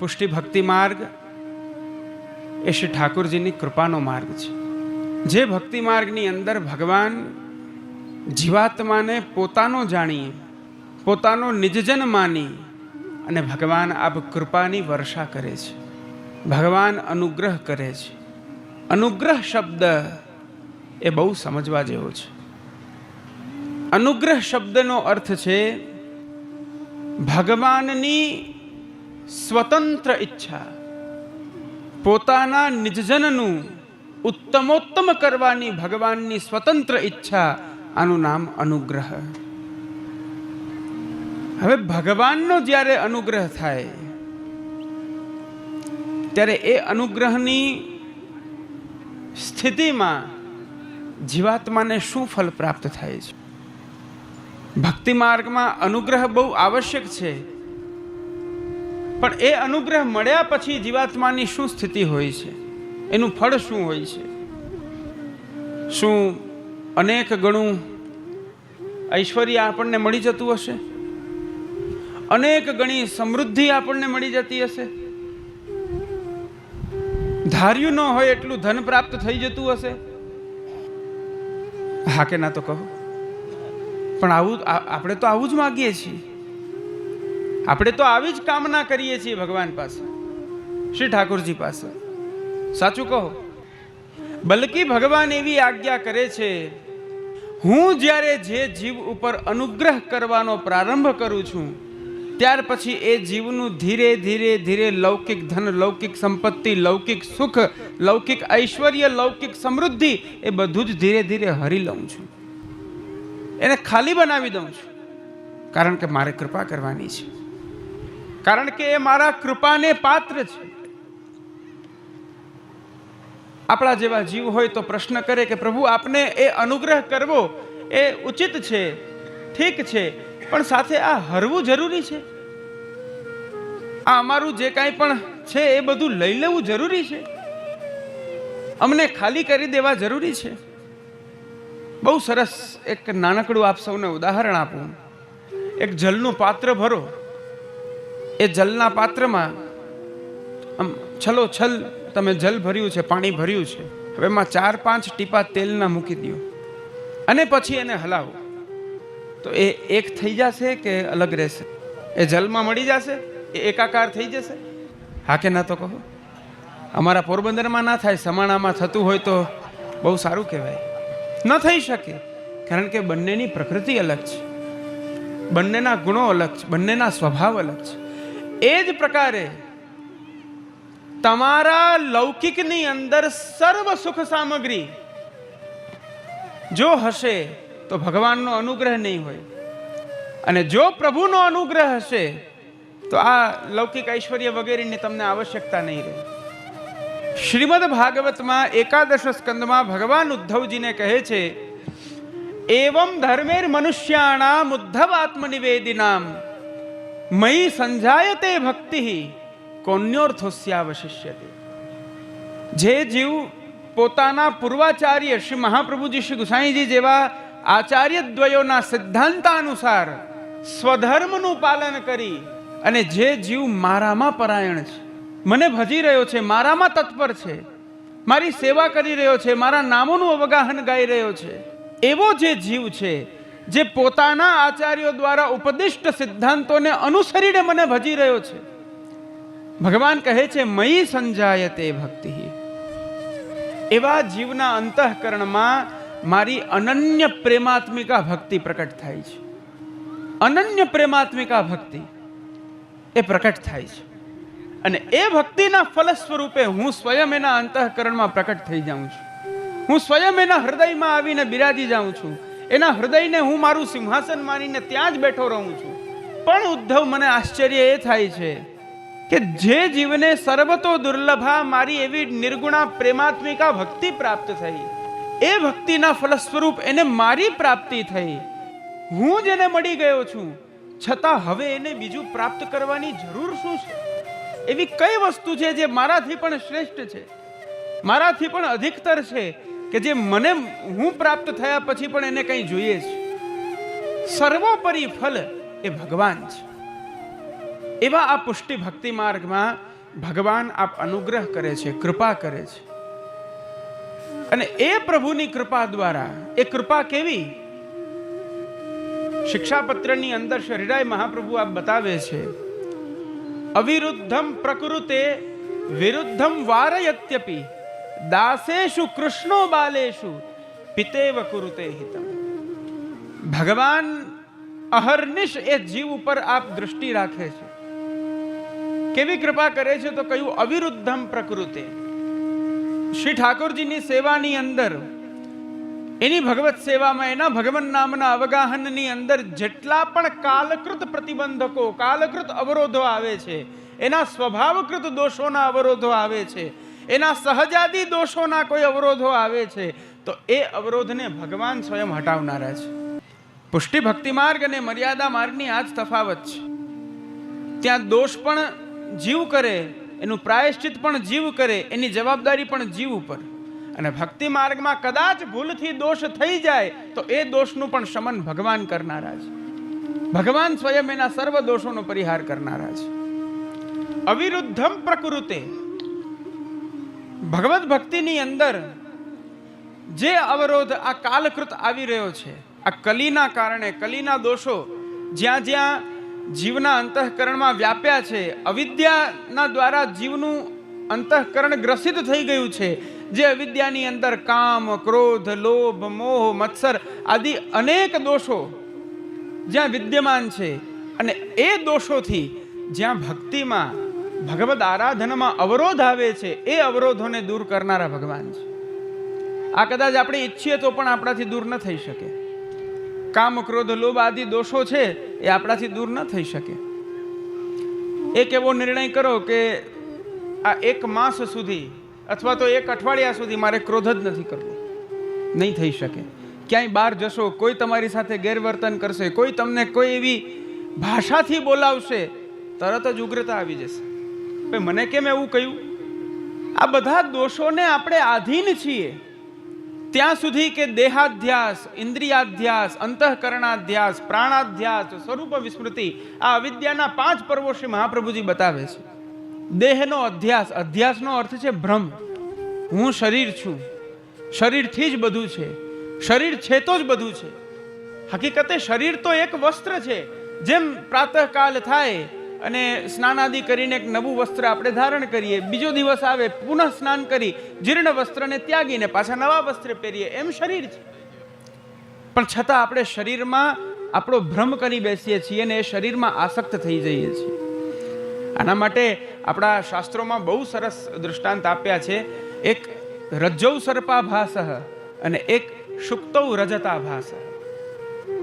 પુષ્ટિ ભક્તિ માર્ગ એ શ્રી ઠાકોરજીની કૃપાનો માર્ગ છે. જે ભક્તિ માર્ગની અંદર ભગવાન જીવાત્માને પોતાનો જાણીએ, પોતાનો નિજજન માની અને ભગવાન આપ કૃપાની વર્ષા કરે છે. ભગવાન અનુગ્રહ કરે છે. અનુગ્રહ શબ્દ એ બહુ સમજવા જેવો છે. અનુગ્રહ શબ્દનો અર્થ છે, ભગવાનની સ્વતંત્ર ઈચ્છા, પોતાના નિજજનનું ઉત્તમોત્તમ કરવાની ભગવાનની સ્વતંત્ર ઈચ્છા, આનું નામ અનુગ્રહ. હવે ભગવાનનો જ્યારે અનુગ્રહ થાય, ત્યારે એ અનુગ્રહની સ્થિતિમાં જીવાત્માને શું ફલ પ્રાપ્ત થાય છે? ભક્તિ માર્ગમાં અનુગ્રહ બહુ આવશ્યક છે. પણ એ અનુગ્રહ મળ્યા પછી જીવાત્માની શું સ્થિતિ હોય છે? એનું ફળ શું હોય છે? શું અનેક ગણું ઐશ્વર્ય આપણને મળી જતું હશે? અનેક ગણી સમૃદ્ધિ આપણને મળી જતી હશે? ધાર્યું ન હોય એટલું ધન પ્રાપ્ત થઈ જતું હશે? હા કે ના તો કહો. પણ આવું આપણે તો આવું જ માગીએ છીએ. આપણે તો આવી જ કામના કરીએ છીએ ભગવાન પાસે, શ્રી ઠાકોરજી પાસે. સાચું કહો. બલકી ભગવાન એવી આજ્ઞા કરે છે, હું જ્યારે જે જીવ ઉપર અનુગ્રહ કરવાનો પ્રારંભ કરું છું ત્યાર પછી એ જીવનું ધીરે ધીરે ધીરે લૌકિક ધન, લૌકિક સંપત્તિ, લૌકિક સુખ, લૌકિક ઐશ્વર્ય, લૌકિક સમૃદ્ધિ એ બધું જ ધીરે ધીરે હરી લઉં છું. એને ખાલી બનાવી દઉં છું. કારણ કે મારે કૃપા કરવાની છે. કારણ કે એ મારા કૃપાને પાત્ર છે. આપણા જેવા જીવ હોય તો પ્રશ્ન કરે કે પ્રભુ આપને એ અનુગ્રહ કરવો એ ઉચિત છે, ઠીક છે. પણ સાથે આ હરવું જરૂરી છે? આ અમારું જે કાંઈ પણ છે એ બધું લઈ લેવું જરૂરી છે? અમને ખાલી કરી દેવા જરૂરી છે? બહુ સરસ એક નાનકડું આપ સૌને ઉદાહરણ આપું. એક જલનું પાત્ર ભરો. એ જલના પાત્રમાં આમ છલો છલ તમે જલ ભર્યું છે, પાણી ભર્યું છે. હવે એમાં ચાર પાંચ ટીપા તેલના મૂકી દો અને પછી એને હલાવો. તો એ એક થઈ જશે કે અલગ રહેશે? એ જલમાં મળી જશે? એ એકાકાર થઈ જશે? હા કે ના તો કહો. અમારા પોરબંદરમાં ના થાય, સમાણામાં થતું હોય તો બહુ સારું કહેવાય. ન થઈ શકે, કારણ કે બંનેની પ્રકૃતિ અલગ છે. બંનેના ગુણો અલગ છે, બંનેના સ્વભાવ અલગ છે. એ જ પ્રકારે તમારા લૌકિકની અંદર સર્વ સુખ સામગ્રી જો હશે તો ભગવાનનો અનુગ્રહ નહીં હોય. અને જો પ્રભુનો અનુગ્રહ હશે, તો આ લૌકિક ઐશ્વર્ય વગેરેની તમને આવશ્યકતા નહીં રહે. શ્રીમદ ભાગવતમાં એકાદશ સ્કંદમાં ભગવાન ઉદ્ધવજીને કહે છે, એવમ ધર્મેર મનુષ્યાણામ ઉદ્ધવ આત્મનિવેદિનામ મયી સંજાયતે ભક્તિ કોન્યોર્થોસ્યાવશિષ્યતે જે જીવ પોતાના પૂર્વાચાર્ય શ્રી મહાપ્રભુજી શ્રી ગુસાઈજી જેવા આચાર્ય દ્વયોના સિદ્ધાંતાનુસાર સ્વધર્મનું પાલન કરી અને જે જીવ મારામાં પરાયણ છે. મને ભજી રહ્યો છે, મારામાં તત્પર છે. મારી સેવા કરી રહ્યો છે, મારા નામોનું અવગાહન ગાઈ રહ્યો છે. એવો જે જીવ છે, જે પોતાના આચાર્યો દ્વારા ઉપદિષ્ટ સિદ્ધાંતોને અનુસરીને મને ભજી રહ્યો છે. ભગવાન કહે છે, મયી સંજાયતે ભક્તિ. એવા જીવના અંતઃકરણમાં મારી અનન્ય પ્રેમાત્મિકા ભક્તિ પ્રકટ થાય છે. અનન્ય પ્રેમાત્મિકા ભક્તિ એ પ્રકટ થાય છે. અને એ ભક્તિના ફલ સ્વરૂપે હું સ્વયં એના અંતઃકરણમાં પ્રકટ થઈ જાઉં છું. હું સ્વયં એના હૃદયમાં આવીને બિરાજી જાઉં છું. એના હૃદયને હું મારું સિંહાસન માનીને ત્યાં જ બેઠો રહું છું. પણ ઉદ્ધવ, મને આશ્ચર્ય એ થાય છે કે જે જીવને સર્વતો દુર્લભા મારી એવી નિર્ગુણા પ્રેમાત્મિકા ભક્તિ પ્રાપ્ત થઈ. એ ભક્તિના ફલસ્વરૂપ એને મારી પ્રાપ્તિ થઈ. હું જેને મળી ગયો છું. છતાં હવે એને બીજું પ્રાપ્ત કરવાની જરૂર શું છે? એવી કઈ વસ્તુ છે જે મારાથી પણ શ્રેષ્ઠ છે? મારાથી પણ અધિકતર છે કે જે મને હું પ્રાપ્ત થયા પછી પણ એને કંઈ જોઈએ છે? સર્વોપરી ફલ એ ભગવાન છે. એવા આ પુષ્ટિ ભક્તિ માર્ગમાં ભગવાન આપ અનુગ્રહ કરે છે, કૃપા કરે છે. અને એ પ્રભુની કૃપા દ્વારા, એ કૃપા કેવી? શિક્ષાપત્રની અંદર શરીરાય મહાપ્રભુ આપ બતાવે છે, અવિરુદ્ધમ પ્રકૃતે વિરુદ્ધમ વારયત્યપી દાસેશુ કૃષ્ણો બાલેશુ પિતેવ કુરુતે હિતમ. ભગવાન અહર્નિશ એ જીવ ઉપર આપ દૃષ્ટિ રાખે છે. કેવી કૃપા કરે છે તો કહ્યું અવિરુદ્ધમ પ્રકૃતે. શ્રી ઠાકોરજીની સેવાની અંદર, એની ભગવત સેવામાં, એના ભગવાન નામના અવગાહનની અંદર જેટલા પણ કાલકૃત પ્રતિબંધકો, કાલકૃત અવરોધો આવે છે, એના સ્વભાવકૃત દોષોના અવરોધો આવે છે, એના સહજાદી દોષોના કોઈ અવરોધો આવે છે, તો એ અવરોધને ભગવાન સ્વયં હટાવનારા છે. પુષ્ટિ ભક્તિ માર્ગ અને મર્યાદા માર્ગની આ જ તફાવત છે. ત્યાં દોષ પણ જીવ કરે એનું પ્રાયશ્ચિત પણ જીવ કરે, એની જવાબદારી પણ જીવ ઉપર. અને ભક્તિ માર્ગમાં કદાચ ભૂલથી દોષ થઈ જાય, તો એ દોષનું પણ શમન ભગવાન કરનારા છે ભગવાન સ્વયં એના સર્વ દોષોનો પરિહાર કરનારા છે અવિરુદ્ધમ પ્રકૃતે. ભગવત ભક્તિની અંદર જે અવરોધ આ કાલકૃત આવી રહ્યો છે, આ કલીના કારણે, કલીના દોષો જ્યાં જ્યાં જીવના અંતઃકરણમાં વ્યાપ્યા છે. અવિદ્યાના દ્વારા જીવનું અંતઃકરણ ગ્રસિત થઈ ગયું છે. જે અવિદ્યાની અંદર કામ, ક્રોધ, લોભ, મોહ, મત્સર આદિ અનેક દોષો જ્યાં વિદ્યમાન છે. અને એ દોષોથી જ્યાં ભક્તિમાં, ભગવદ આરાધનામાં અવરોધ આવે છે, એ અવરોધોને દૂર કરનારા ભગવાન છે. આ કદાચ આપણે ઈચ્છીએ તો પણ આપણાથી દૂર ન થઈ શકે. કામ, ક્રોધ, લોભ આદિ દોષો છે, એ આપણાથી દૂર ન થઈ શકે. એક એવો નિર્ણય કરો કે આ એક માસ સુધી અથવા તો એક અઠવાડિયા સુધી મારે ક્રોધ જ નથી કરવો. નહીં થઈ શકે. ક્યાંય બહાર જશો, કોઈ તમારી સાથે ગેરવર્તન કરશે, કોઈ તમને કોઈ એવી ભાષાથી બોલાવશે, તરત જ ઉગ્રતા આવી જશે. ભાઈ, મને કેમ એવું કહ્યું? આ બધા દોષોને આપણે આધીન છીએ. ત્યાં સુધી કે દેહાધ્યાસ, ઇન્દ્રિયાધ્યાસ, અંતઃકરણાધ્યાસ, પ્રાણાધ્યાસ, સ્વરૂપ વિસ્મૃતિ આ અવિદ્યાના પાંચ પર્વો શ્રી મહાપ્રભુજી બતાવે છે. દેહનો અધ્યાસ, અધ્યાસનો અર્થ છે ભ્રમ. હું શરીર છું. શરીરથી જ બધું છે. શરીર છે તો જ બધું છે. હકીકતે શરીર તો એક વસ્ત્ર છે. જેમ પ્રાતઃકાલ થાય અને સ્નાનાદિ કરીને એક નવું વસ્ત્ર આપણે ધારણ કરીએ. બીજો દિવસ આવે, પુનઃ સ્નાન કરી, જીર્ણ વસ્ત્રને ત્યાગીને પાછા નવા વસ્ત્ર પહેરીએ. એમ શરીર છે. પણ છતાં આપણે શરીરમાં આપણો ભ્રમ કરી બેસીએ છીએ અને એ શરીરમાં આસક્ત થઈ જઈએ છીએ. આના માટે આપણા શાસ્ત્રોમાં બહુ સરસ દૃષ્ટાંત આપ્યા છે. એક રજ્જૌ સર્પાભાસ અને એક શુક્તૌ રજતાભાસ.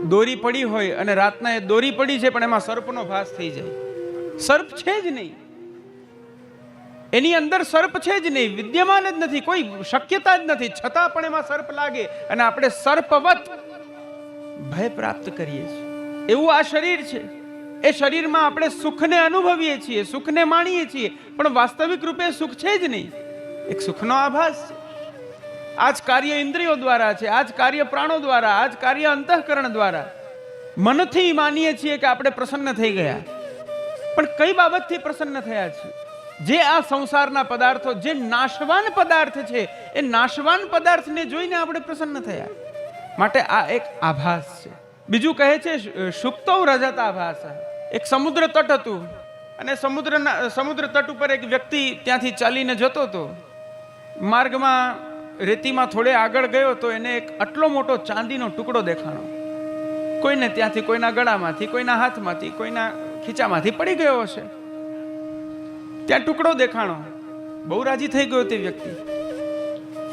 દોરી પડી હોય અને રાતના એ દોરી પડી છે, પણ એમાં સર્પનો ભાસ થઈ જાય. સર્પ છે જ નહીં. એની અંદર સર્પ છે જ નહીં. વિદ્યમાન જ નથી. કોઈ શક્યતા જ નથી. છતાં પણ એમાં સર્પ લાગે અને આપણે સર્પવત ભય પ્રાપ્ત કરીએ છીએ. એવું આ શરીર છે. એ શરીરમાં આપણે સુખને અનુભવીએ છીએ, સુખને માણીએ છીએ, પણ વાસ્તવિક રૂપે સુખ છે જ નહીં. એક સુખનો આભાસ છે. આ જ કાર્ય ઇન્દ્રિયો દ્વારા છે આ જ કાર્ય પ્રાણો દ્વારા આ જ કાર્ય અંતઃકરણ દ્વારા. મનથી માનીએ છીએ કે આપણે પ્રસન્ન થઈ ગયા. પણ કઈ બાબતથી પ્રસન્ન થયા છે? જે આ સંસારના પદાર્થો, જે નાશવાન પદાર્થ છે, એ નાશવાન પદાર્થને જોઈને આપણે પ્રસન્ન થયા. માટે આ એક આભાસ છે. બીજું કહે છે સુપ્તો રજત આભાસ. એક સમુદ્ર તટ હતું. અને સમુદ્રના, સમુદ્ર તટ ઉપર એક વ્યક્તિ ત્યાંથી ચાલીને જતો હતો. માર્ગમાં રેતીમાં થોડે આગળ ગયો તો એને એક આટલો મોટો ચાંદીનો ટુકડો દેખાણો. કોઈને ત્યાંથી કોઈના ગળામાંથી, કોઈના હાથમાંથી, કોઈના ખીચામાંથી પડી ગયો હશે. ત્યાં ટુકડો દેખાણો. બહુ રાજી થઈ ગયો તે વ્યક્તિ.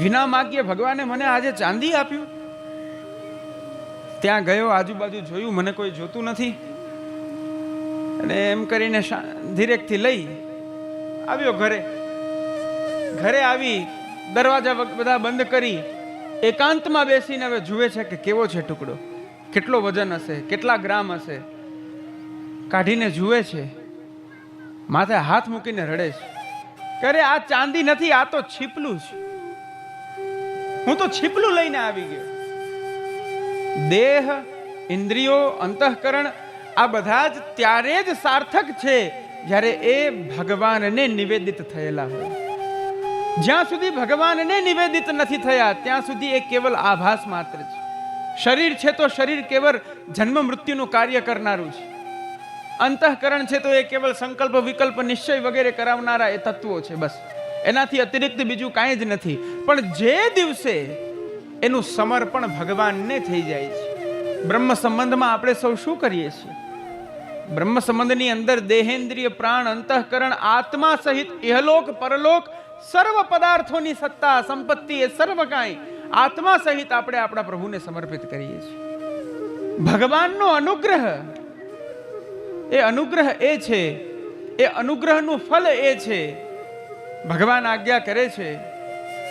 વિના માગીએ ભગવાને મને આજે ચાંદી આપ્યું. ત્યાં ગયો, આજુબાજુ જોયું, મને કોઈ જોતું નથી. અને એમ કરીને ધીરેકથી લઈ આવ્યો ઘરે. ઘરે આવી દરવાજા બધા બંધ કરી એકાંતમાં બેસીને હવે જુએ છે કે કેવો છે ટુકડો. કેટલો વજન હશે, કેટલા ગ્રામ હશે. કાઢીને જુએ છે. માથે હાથ મૂકીને રડે છે. કરે આ ચાંદી નથી, આ તો છીપલું છે. હું તો છીપલું લઈને આવી ગયો. દેહ, ઇન્દ્રિયો, અંતઃકરણ, આ બધા જ ત્યારે જ સાર્થક છે, જ્યારે એ ભગવાનને નિવેદિત થયેલા હોય. જ્યાં સુધી ભગવાનને નિવેદિત નથી થયા, ત્યાં સુધી એ કેવલ આભાસ માત્ર છે. શરીર છે તો શરીર કેવળ જન્મ મૃત્યુનું કાર્ય કરનારું છે. અંતઃકરણ છે તો એ કેવળ સંકલ્પ, વિકલ્પ, નિશ્ચય વગેરે કરાવનારા એ તત્વો છે, બસ. એનાથી અતિરિક્ત બીજું કાંઈ જ નથી. પણ જે દિવસે એનું સમર્પણ ભગવાનને થઈ જાય છે, બ્રહ્મ સંબંધમાં આપણે સૌ શું કરીએ છીએ? બ્રહ્મ સંબંધની અંદર દેહેન્દ્રિય પ્રાણ, અંતઃકરણ, આત્મા સહિત ઇહલોક, પરલોક, સર્વ પદાર્થોની સત્તા, સંપત્તિ એ સર્વ કાંઈ આત્મા સહિત આપણે આપણા પ્રભુને સમર્પિત કરીએ છીએ. ભગવાનનો અનુગ્રહ એ અનુગ્રહ એ છે. એ અનુગ્રહનું ફલ એ છે. ભગવાન આજ્ઞા કરે છે.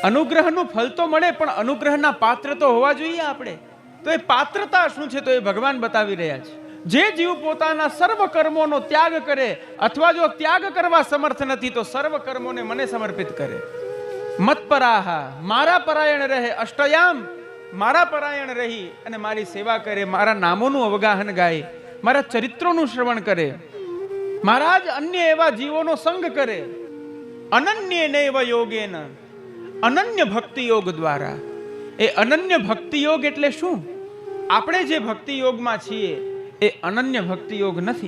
અનુગ્રહનું ફલ તો મળે, પણ અનુગ્રહના પાત્ર તો હોવા જોઈએ આપણે. તો એ પાત્રતા શું છે તો એ ભગવાન બતાવી રહ્યા છે. જે જીવ પોતાના સર્વ કર્મોનો ત્યાગ કરે અથવા જો ત્યાગ કરવા સમર્થ નથી, તો સર્વ કર્મોને મને સમર્પિત કરે. મત પરાહા, મારા પરાયણ રહે, અષ્ટયામ, મારા પરાયણ રહી અને મારી સેવા કરે, મારા નામોનું અવગાહન ગાય. મારા ચરિત્રોનું શ્રવણ કરે. મારા જ અન્ય એવા જીવોનો સંગ કરે. અનન્ય નૈવ યોગેન. અનન્ય ભક્તિ યોગ દ્વારા. એ અનન્ય ભક્તિ યોગ એટલે શું? આપણે જે ભક્તિ યોગમાં છીએ, એ અનન્ય ભક્તિ યોગ નથી.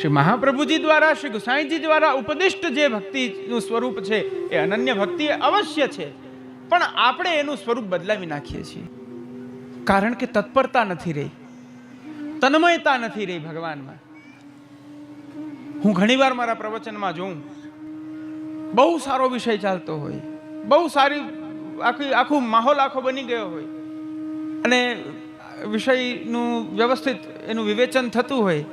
શ્રી મહાપ્રભુજી દ્વારા, શ્રી ગુસાઈજી દ્વારા ઉપદિષ્ટ જે ભક્તિનું સ્વરૂપ છે, એ અનન્ય ભક્તિ અવશ્ય છે. પણ આપણે એનું સ્વરૂપ બદલાવી નાખીએ છીએ. કારણ કે તત્પરતા નથી રહી. તન્મયતા નથી રહી ભગવાનમાં. હું ઘણીવાર મારા પ્રવચનમાં જોઉં, બહુ સારો વિષય ચાલતો હોય, બહુ સારી આખી, આખું માહોલ આખો બની ગયો હોય. અને વિષયનું વ્યવસ્થિત એનું વિવેચન થતું હોય,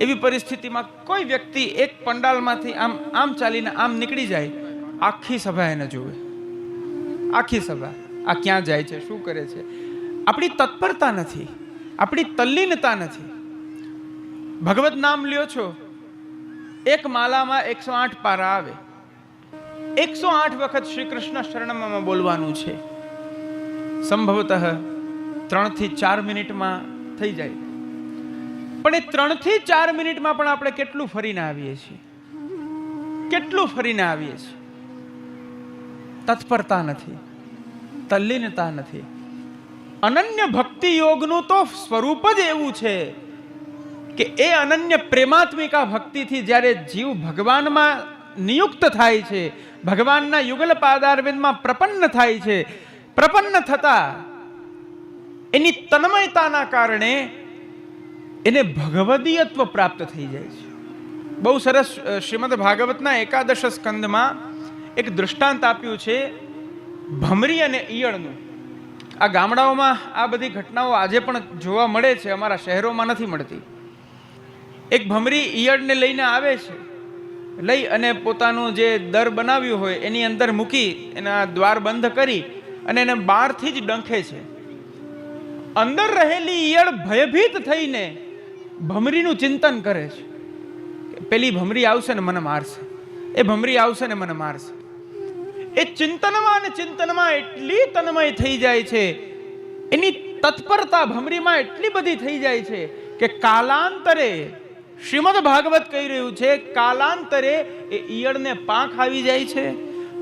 એવી પરિસ્થિતિમાં કોઈ વ્યક્તિ એક પંડાલમાંથી આમ આમ ચાલીને આમ નીકળી જાય, આખી સભા એને જુએ. આખી સભા, આ ક્યાં જાય છે, શું કરે છે. આપણી તત્પરતા નથી. આપણી તલ્લીનતા નથી. ભગવત નામ લ્યો છો. એક માલામાં એકસો આઠ પારા આવે. એકસો આઠ વખત શ્રી કૃષ્ણ શરણમાં બોલવાનું છે. સંભવતઃ ત્રણથી ચાર મિનિટમાં થઈ જાય. પણ એ ત્રણથી ચાર મિનિટમાં પણ આપણે કેટલું ફરીને આવીએ છીએ? કેટલું ફરીને આવીએ છીએ? તત્પરતા નથી. તલ્લીનતા નથી. અનન્ય ભક્તિ યોગનું તો સ્વરૂપ જ એવું છે કે એ અનન્ય પ્રેમાત્મિકા ભક્તિથી જ્યારે જીવ ભગવાનમાં નિયુક્ત થાય છે, ભગવાનના યુગલ પાદારવિંદમાં પ્રપન્ન થાય છે, પ્રપન્ન થતા એની તન્મયતાના કારણે એને ભગવદીયત્વ પ્રાપ્ત થઈ જાય છે. બહુ સરસ શ્રીમદ ભાગવતના એકાદશ સ્કંદમાં એક દૃષ્ટાંત આપ્યું છે, ભમરી અને ઈયળનું. આ ગામડાઓમાં આ બધી ઘટનાઓ આજે પણ જોવા મળે છે, અમારા શહેરોમાં નથી મળતી. એક ભમરી ઈયળને લઈને આવે છે, લઈ અને પોતાનું જે દર બનાવ્યું હોય એની અંદર મૂકી એના દ્વાર બંધ કરી અને એને બહારથી જ ડંખે છે. અંદર રહેલી ઈયળ ભયભીત થઈને ભમરીનું ચિંતન કરે છે. પેલી ભમરી આવશે ને મને મારશે. એ ભમરી આવશે ને મને મારશે. એ ચિંતનમાં અને ચિંતનમાં એટલી તન્મય થઈ જાય છે. એની તત્પરતા ભમરીમાં એટલી બધી થઈ જાય છે કે કાલાંતરે શ્રીમદ ભાગવત કહી રહ્યું છે, કાલાંતરે એ ઈયળને પાંખ આવી જાય છે.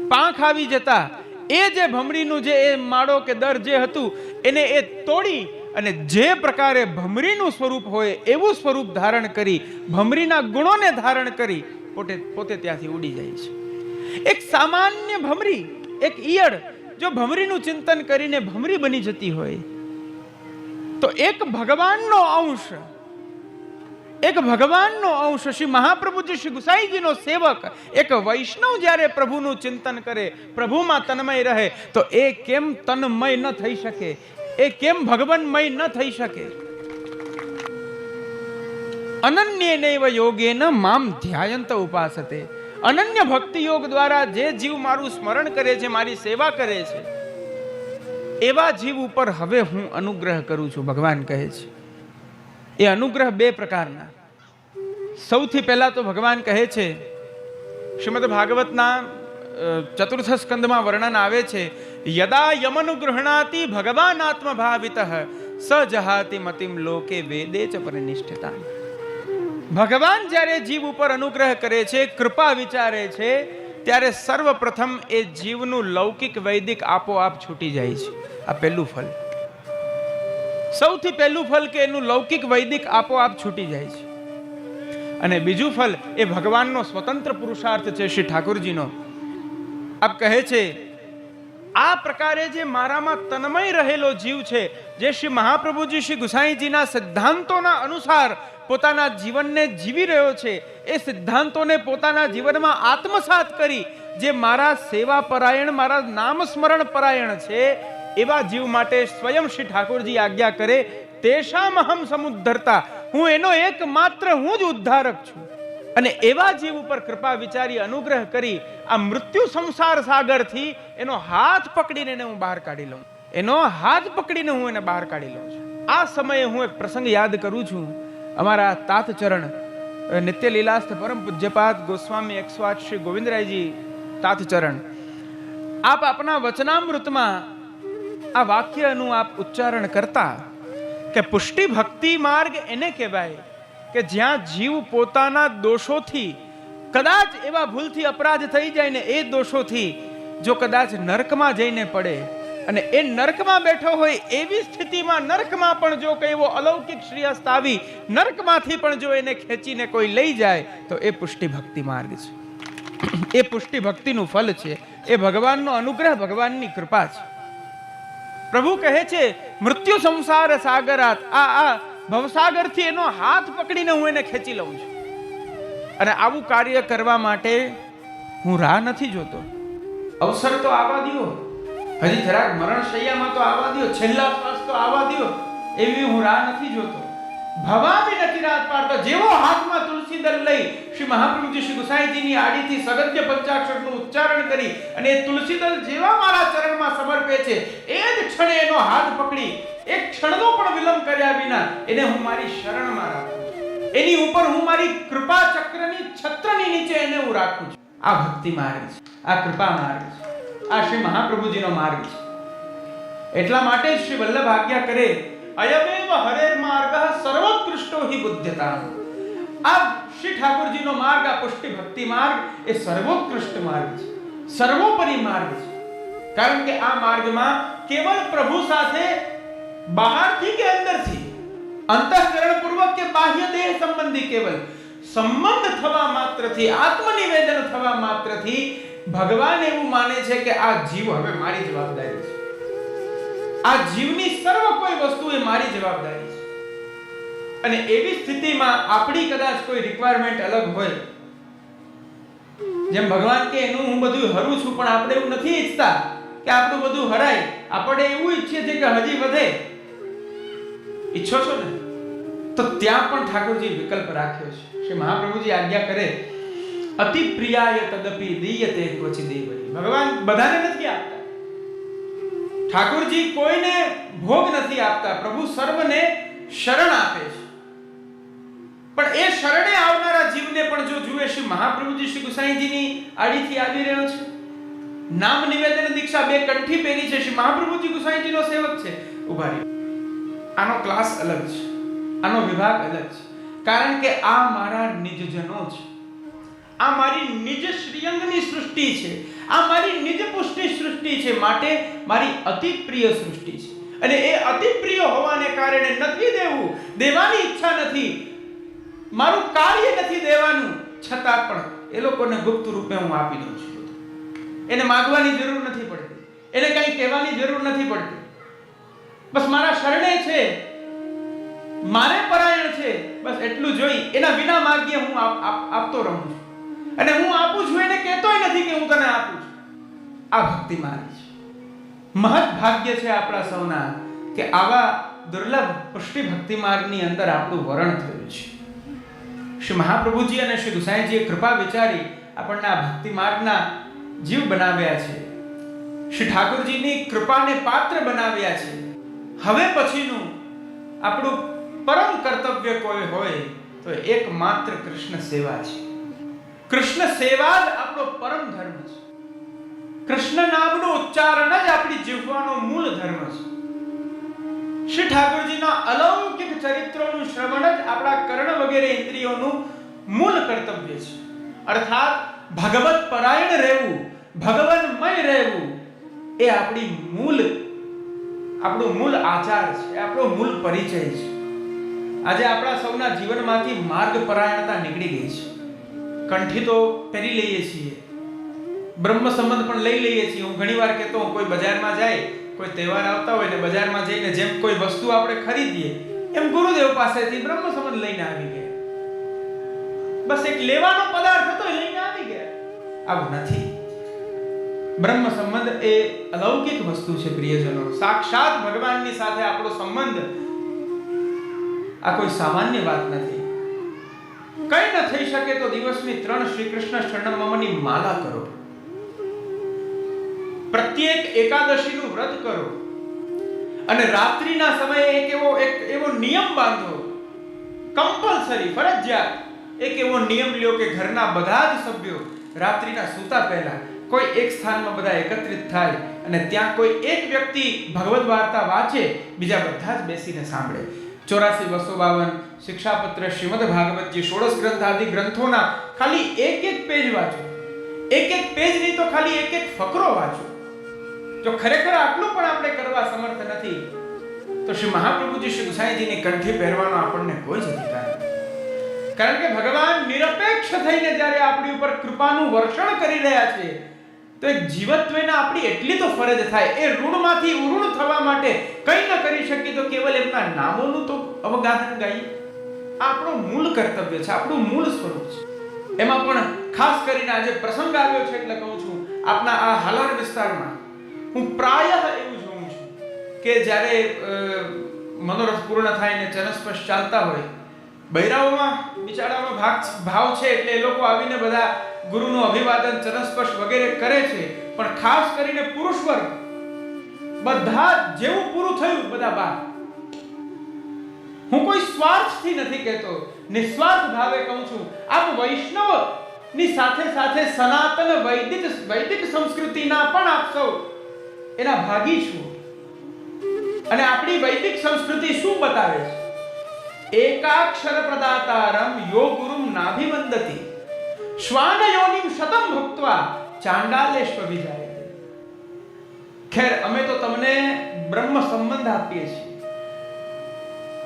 પાંખ આવી જતા એ જે ભમરીનું જે એ માળો કે દર જે હતું, એને એ તોડી અને જે પ્રકારે ભમરીનું સ્વરૂપ હોય એવું સ્વરૂપ ધારણ કરી, ભમરીના ગુણોને ધારણ કરી, પોતે પોતે ત્યાંથી ઉડી જાય છે. એક સામાન્ય ભમરી, એક ઈયળ, જો ભમરીનું ચિંતન કરીને ભમરી બની જતી હોય, તો એક ભગવાનનો અંશ, એક ભગવાનનો અંશ શ્રી મહાપ્રભુજી શ્રી ગુસાઈજીનો સેવક, એક વૈષ્ણવ જ્યારે પ્રભુનું ચિંતન કરે, પ્રભુમાં તન્મય રહે, તો એ કેમ તન્મય ન થઈ શકે? એ કેમ ભગવાનમય ન થઈ શકે? અનન્ય નૈવ યોગેન મામ ધ્યાયંત ઉપાસતે. અનન્ય ભક્તિ યોગ દ્વારા જે જીવ મારું સ્મરણ કરે છે, મારી સેવા કરે છે, એવા જીવ ઉપર હવે હું અનુગ્રહ કરું છું, ભગવાન કહે છે. એ અનુગ્રહ બે પ્રકારના. સૌથી પહેલા તો ભગવાન કહે છે, શ્રીમદ ભાગવતના ચતુર્થ સ્કંદમાં વર્ણન આવે છે, યદા યમનુગ્રહણાતિ ભગવાન આત્મભાવિત સ જહાતિ મતિમ લોકે વેદે ચ પરિનિષ્ઠતા ભગવાન જ્યારે જીવ ઉપર અનુગ્રહ કરે છે, કૃપા વિચારે છે, ત્યારે સર્વપ્રથમ એ જીવનું લૌકિક વૈદિક આપોઆપ છૂટી જાય છે. આ પહેલું ફલ. સૌથી પહેલું ફલ કે એનું લૌકિક વૈદિક આપોઆપ છૂટી જાય છે. અને બીજું ફલ એ ભગવાનનો સ્વતંત્ર પુરુષાર્થ છે શ્રી ઠાકોરજીનો. આપ કહે છે, આ પ્રકારે જે મારામાં તન્મય રહેલો જીવ છે, જે શ્રી મહાપ્રભુજી શ્રી ગુસાઈજીના સિદ્ધાંતોના અનુસાર પોતાના જીવનને જીવી રહ્યો છે, એ સિદ્ધાંતોને પોતાના જીવનમાં આત્મસાત કરી, જે મારા સેવા પરાયણ મારા નામ સ્મરણ પરાયણ છે, એવા જીવ માટે સ્વયં શ્રી ઠાકોરજી આજ્ઞા કરે તેષામ અહમ સમુદ્ધરતા. હું એનો એકમાત્ર, હું જ ઉદ્ધારક છું. અને એવા જીવ ઉપર કૃપા વિચારી, અનુગ્રહ કરી, આ મૃત્યુ સંસાર સાગરથી એનો હાથ પકડીને એને હું બહાર કાઢી લઉં. એનો હાથ પકડીને હું એને બહાર કાઢી લઉં છું. આ સમયે હું એક પ્રસંગ યાદ કરું છું. અમારા તાતચરણ નિત્ય લીલાસ્થ પરમ પૂજ્યપાદ ગોસ્વામી એકસ્વાદ શ્રી ગોવિંદરાયજી તાતચરણ આપ આપના વચનામૃતમાં આ વાક્યનું આપ ઉચ્ચારણ કરતા કે પુષ્ટિ ભક્તિ માર્ગ એને કહેવાય કે જ્યાં જીવ પોતાના દોષોથી કદાચ એવા ભૂલથી અપરાધ થઈ જાય ને એ દોષોથી જો કદાચ નરકમાં જઈને પડે અને એ નરકમાં બેઠો હોય એવી સ્થિતિમાં નરકમાં પણ જો કઈ એવો અલૌકિક શ્રેયસ્ત આવી, નરકમાંથી પણ જો એને ખેંચીને કોઈ લઈ જાય, તો એ પુષ્ટિ ભક્તિ માર્ગ છે. એ પુષ્ટિ ભક્તિનું ફલ છે. એ ભગવાનનો અનુગ્રહ ભગવાનની કૃપા છે. પ્રભુ કહે છે, મૃત્યુ સંસાર સાગરાત. આ આ ભવસાગરથી એનો હાથ પકડીને હું એને ખેંચી લઉં છું. અને આવું કાર્ય કરવા માટે હું રાહ નથી જોતો. અવસર તો આવવા દ્યો. હજી જરાક મરણ શૈયામાં તો આવવા દો છેલ્લા શ્વાસ તો આવવા દો એવી હું રાહ નથી જોતો. ભવામી નથી રાત પાડતો. જેવો હાથમાં તુલસી દળ લઈ શ્રી મહાપ્રભુજી શ્રી ગુસાઈજીની આડીથી સગત્ય પંચાક્ષરનું ઉચ્ચારણ કરી અને તુલસી દળ જેવા મારા ચરણમાં સમર્પે છે, એ જ ક્ષણે એનો હાથ પકડી, એક ક્ષણનો પણ વિલંબ કર્યા વિના એને હું મારી શરણમાં રાખું. એની ઉપર હું મારી કૃપા ચક્રની છત્રની નીચે એને હું રાખું છું. આ ભક્તિ માર્ગ છે. આ કૃપા માર્ગ છે. આ શ્રી મહાપ્રભુજીનો માર્ગ છે. એટલા માટે જ શ્રી વલ્લભ આજ્ઞા કરે, અયમેવ હરેર માર્ગ સર્વોત્કૃષ્ટો હિ બુદ્ધતા. આ શ્રી ઠાકોરજીનો માર્ગ, આ પુષ્ટિ ભક્તિ માર્ગ એ સર્વોત્કૃષ્ટ માર્ગ છે. સર્વોપરી માર્ગ છે. કારણ કે આ માર્ગમાં કેવલ પ્રભુ સાથે બહારથી કે અંદરથી? અંતઃકરણ પૂર્વક કે બાહ્ય દેહ સંબંધી કેવલ? સંબંધ થવા માત્રથી, આત્મનિવેદન થવા માત્રથી ભગવાન એવું માને છે કે આ જીવ હવે મારી જવાબદારી છે. આ જીવની સર્વ કોઈ વસ્તુ એ મારી જવાબદારી છે. અને એવી સ્થિતિમાં આપણી કદાચ કોઈ રિક્વાયરમેન્ટ અલગ હોય. જેમ ભગવાન કે એનું હું બધું હરું છું, પણ આપણે એવું નથી ઈચ્છતા કે આપણું બધું હરાય. આપણે એવું ઈચ્છીએ છીએ કે હજી વધે. ઈચ્છો છો ને? તો ત્યાં પણ ઠાકોરજી વિકલ્પ રાખ્યો છે. શ્રી મહાપ્રભુજી આજ્ઞા કરે અતિ પ્રિયાય તદપી દીયતે ક્વચિ દેવરી. ભગવાન બધાને નથી આપતા. ઠાકોરજી કોઈને ભોગ નથી આપતા. પ્રભુ સર્વને શરણ આપે છે. પણ એ શરણે આવનારા જીવને પણ જો જુએ શ્રી મહાપ્રભુજી શ્રી ગુસાઈજીની આડીથી આવી રહ્યો છે. નામ નિવેદન દીક્ષા બે કંઠી પહેરી છે. શ્રી મહાપ્રભુજી ગુસાઈજીનો સેવક છે. ઊભા રહ્યો આનો ક્લાસ અલગ છે. આનો વિભાગ અલગ છે. કારણ કે આ મારા નિજજનો છે. આ મારી નિજ શ્રીઅંગની સૃષ્ટિ છે. આ મારી નિજ પુષ્ટિ સૃષ્ટિ છે માટે મારી અતિ પ્રિય સૃષ્ટિ છે. અને એ અતિ પ્રિય હોવાને કારણે નથી દેવું. દેવાની ઈચ્છા નથી. મારું કાર્ય નથી દેવાનું. છતાં પણ એ લોકોને ગુપ્ત રૂપે હું આપી દઉં છું. એને માગવાની જરૂર નથી પડતી. એને કંઈ કહેવાની જરૂર નથી પડતી. બસ મારા શરણે છે. મારે પરાયણ છે. બસ એટલું જોઈ. એના વિના માગ્ય હું આપ- આપ- આપતો રહું છું. અને હું આપું છું, એને કહેતોય નથી કે હું તને આપું છું. આ ભક્તિ મારી છે. મહત ભાગ્ય છે આપણા સૌના કે આવા દુર્લભ પુષ્ટિ ભક્તિ માર્ગની અંદર આપણું વરણ થયું છે. શ્રી મહાપ્રભુજી અને શ્રી ગુસાઈજીએ કૃપા વિચારી આપણને આ ભક્તિ માર્ગના જીવ બનાવ્યા છે. શ્રી ઠાકોરજીની કૃપાને પાત્ર બનાવ્યા છે. હવે પછીનું આપણું પરમ કર્તવ્ય કોઈ હોય તો એકમાત્ર કૃષ્ણ સેવા છે. કૃષ્ણ સેવા જ આપણો પરમ ધર્મ છે. કૃષ્ણ નામનું ઉચ્ચારણ જ આપણી જીવવાનો મૂળ ધર્મ છે. શ્રી ઠાકોરજીના અલૌકિક ચરિત્રોનું શ્રવણ જ આપણા કર્ણ વગેરે ઇન્દ્રિયોનું મૂળ કર્તવ્ય છે. અર્થાત, ભગવત પરાયણ રહેવું ભગવાનમય રહેવું, એ આપણી મૂળ, આપણું મૂળ આચાર છે આપણો મૂળ પરિચય છે. આજે આપણા સૌના જીવનમાંથી માર્ગ પરાયણતા નીકળી ગઈ છે. કંઠી તો પહેરી લઈએ છીએ. બ્રહ્મ સંબંધ પણ લઈ લઈએ છીએ. હું ઘણીવાર કહેતો, હું કોઈ બજારમાં જાય, કોઈ તહેવાર આવતા હોય ને બજારમાં જઈને જેમ કોઈ વસ્તુ આપણે ખરીદીએ, એમ ગુરુદેવ પાસેથી બ્રહ્મ સંબંધ લઈને આવી ગયા. બસ એક લેવાનો પદાર્થ હતો લઈને આવી ગયા. આવું નથી. બ્રહ્મ સંબંધ એ અલૌકિક વસ્તુ છે, પ્રિયજનો. સાક્ષાત ભગવાનની સાથે આપણો સંબંધ આ કોઈ સામાન્ય વાત નથી. કઈ ન થઈ શકે તો દિવસની ત્રણ શ્રી કૃષ્ણ શરણમની માલા કરો. પ્રત્યેક એકાદશીનું વ્રત કરો. અને રાત્રિના સમયે એક એવો એક એવો નિયમ બાંધો. કમ્પલસરી, ફરજિયાત. એક એવો નિયમ લ્યો કે ઘરના બધા જ સભ્યો રાત્રિના સૂતા પહેલા કોઈ એક સ્થાનમાં બધા એકત્રિત થાય અને ત્યાં કોઈ એક વ્યક્તિ ભગવદ્ વાર્તા વાંચે, બીજા બધા જ બેસીને સાંભળે. ચોરાસી બસો બાવન શિક્ષાપત્ર શ્રીમદ ભાગવતજી ષોડશ ગ્રંથ આદિ ગ્રંથોના ખાલી એક એક પેજ વાંચો. એક એક પેજ નહીં તો ખાલી એક એક ફકરો વાંચો. જો ખરેખર આટલું પણ આપણે કરવા સમર્થ નથી, તો શ્રી મહાપ્રભુજી શ્રી ગુસાઈજીની કંઠી પહેરવાનો આપણને કોઈ જ અધિકાર નથી. કારણ કે ભગવાન નિરપેક્ષ થઈને જ્યારે આપણી ઉપર કૃપાનું વર્ષણ કરી રહ્યા છે, તો એક જીવત્વના આપણી એટલી તો ફરજ થાય. એ ઋણમાંથી ઉઋણ થવા માટે કંઈ ન કરી શકીએ તો કેવલ એમના નામોનું તો અવગાહન ગાઈએ. આપણું મૂળ કર્તવ્ય છે, આપણું મૂળ સ્વરૂપ છે. એમાં પણ ખાસ કરીને આજે પ્રસંગ આવ્યો છે એટલે કહું છું, આપના આ હાલાર વિસ્તારમાં હું પ્રાય એવું જોઉં છું કે જ્યારે મનોરથ પૂર્ણ થાય ને ચરણસ્પર્શ ચાલતા હોય, બૈરાઓમાં બિચારામાં ભાગ ભાવ છે એટલે એ લોકો આવીને બધા ગુરુનું અભિવાદન ચરણસ્પર્શ વગેરે કરે છે. પણ ખાસ કરીને પુરુષ વર્ગ, બધા જેવું પૂરું થયું બધા બહાર હું કોઈ સ્વાર્થથી નથી કહેતો, નિસ્વાર્થ ભાવે કહું છું, આપ વૈષ્ણવની સાથે સાથે સનાતન વૈદિક વૈદિક સંસ્કૃતિના પણ આપ સૌ એના ભાગી છો. અને આપણી વૈદિક સંસ્કૃતિ શું બતાવે છે? એકાક્ષર પ્રદાતારમ યો ગુરુમ નાભિવંદતિ. શ્વાન યોનિમ શતમ ભક્ત્વા ચાંડાલેશ્વ વિજાય ખેર, અમે તો તમને બ્રહ્મ સંબંધ આપીએ છીએ.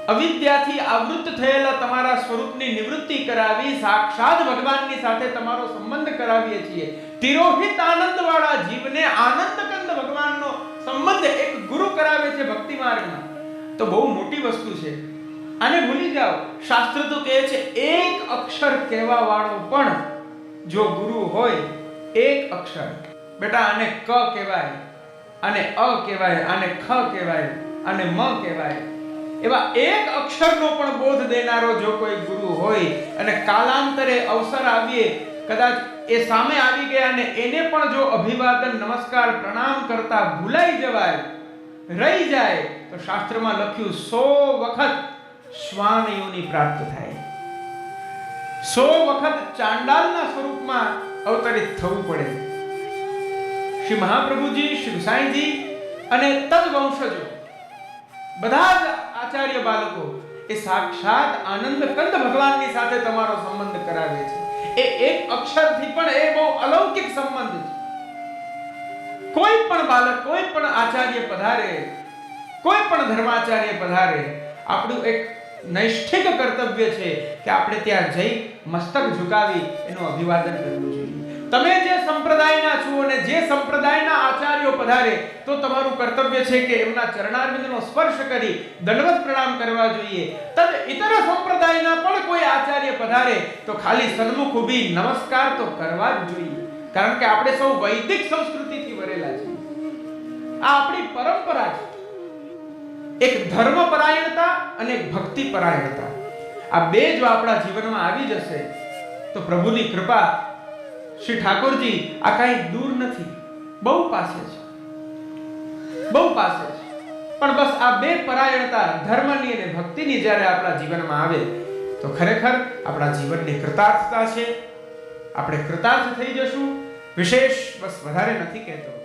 અવિદ્યાથી આવૃત્ત થયેલા તમારા સ્વરૂપની નિવૃત્તિ કરાવી, સાક્ષાત ભગવાનની સાથે તમારો સંબંધ કરાવીએ છીએ. તિરોહિત આનંદવાળા જીવને આનંદ કંદ ભગવાનનો સંબંધ એક ગુરુ કરાવે છે ભક્તિ માર્ગમાં. તો બહુ મોટી વસ્તુ છે. આને ભૂલી જાઓ. શાસ્ત્ર તો કહે છે, એક અક્ષર કહેવા વાળો પણ જો ગુરુ હોય, એક અક્ષર. બેટા, આને ક કહેવાય, આને અ કહેવાય, આને ખ કહેવાય, આને મ કહેવાય. એવા એક અક્ષરનો પણ બોધ દેનારો જો કોઈ ગુરુ હોય અને કાલાંતરે અવસર આવીએ, કદાચ એ સામે આવી ગયા અને એને પણ જો અભિવાદન, નમસ્કાર, પ્રણામ કરતા ભૂલાઈ જવાય, રહી જાય, તો શાસ્ત્રમાં લખ્યું, સો વખત શ્વાન પ્રાપ્ત થાય. સો વખત ચાંડાલના સ્વરૂપમાં અવતરિત થવું પડે. શ્રી મહાપ્રભુજી, શ્રી સાંઈજી અને તદ વંશજો બધા જ આચાર્ય બાળકો, એ સાક્ષાત આનંદ કંદ ભગવાનની સાથે તમારો સંબંધ કરાવે છે. એ એક અક્ષરથી પણ એ બહુ અલૌકિક સંબંધ છે. કોઈ પણ બાળક, કોઈ પણ આચાર્ય પધારે, કોઈ પણ ધર્માચાર્ય પધારે, આપણું એક નૈષ્ઠિક કર્તવ્ય છે કે આપણે ત્યાં જઈ મસ્તક ઝુકાવી એનું અભિવાદન કરવું જોઈએ. તમે જે સંપ્રદાયના છો અને જે સંપ્રદાયના આચાર્યો પધારે, તો તમારું કર્તવ્ય છે કે એમના ચરણારવિંદનો સ્પર્શ કરી દંડવત પ્રણામ કરવા જોઈએ. તદ ઇતર સંપ્રદાયના પણ કોઈ આચાર્ય પધારે, તો ખાલી સન્મુખ ઊભી નમસ્કાર તો કરવા જ જોઈએ. કારણ કે આપણે સૌ વૈદિક સંસ્કૃતિથી વરેલા છીએ. આ આપણી પરંપરા છે. એક ધર્મ પરાયણતા અને ભક્તિ પરાયણતા આ બે જો આપણા જીવનમાં આવી જશે. તો પ્રભુની કૃપા શ્રી ઠાકોરજી, આ કાંઈ દૂર નથી. બહુ પાસે છે. બહુ પાસે છે. પણ બસ આ બે પરાયણતા ધર્મની અને ભક્તિની જ્યારે આપણા જીવનમાં આવે, તો ખરેખર આપણા જીવનની કૃતાર્થતા છે. આપણે કૃતાર્થ થઈ જશું. વિશેષ બસ વધારે નથી કહેતો.